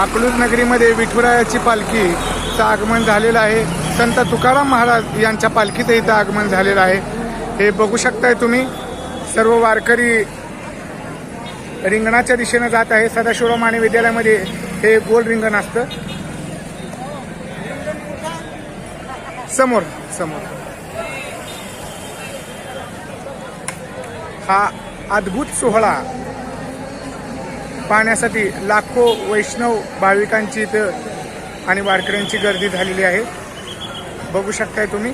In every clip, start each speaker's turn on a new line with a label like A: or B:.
A: अकलूज नगरीमध्ये विठुरायाची पालखीचं आगमन झालेलं आहे. संत तुकाराम महाराज यांच्या पालखीचं इथं आगमन झालेलं आहे. हे बघू शकताय तुम्ही सर्व वारकरी रिंगणाच्या दिशेनं जात आहे. सदाशिवराव माने विद्यालयामध्ये हे गोल रिंगण असतं. समोर समोर. हा अद्भुत सोहळा. पाहण्यासाठी लाखो वैष्णव भाविकांची इथं आणि वारकऱ्यांची गर्दी झालेली आहे. बघू शकताय तुम्ही.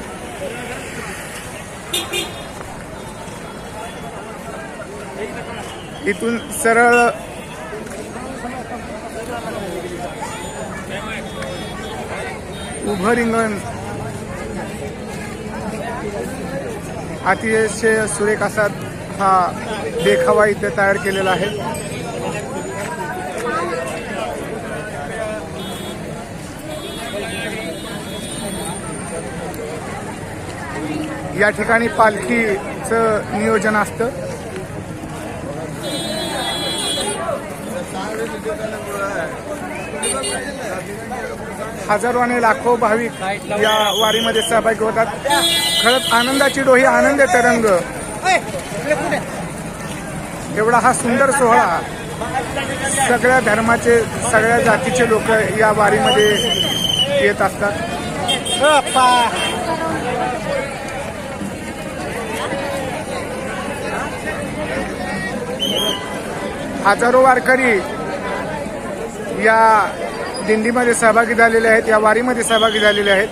A: इथून सरळ उभं रिंगण. अतिशय सुरेख असा हा देखावा इथे तयार केलेला आहे. या ठिकाणी पालखीचं नियोजन असतं. हजारो आणि लाखो भाविक या वारीमध्ये सहभागी होतात. खरंच आनंदाची डोही आनंद तरंग. एवढा हा सुंदर सोहळा. सगळ्या धर्माचे सगळ्या जातीचे लोक या वारीमध्ये येत असतात. हजारो वारकरी या दिंडीमध्ये सहभागी झालेले आहेत या वारीमध्ये सहभागी झालेले आहेत.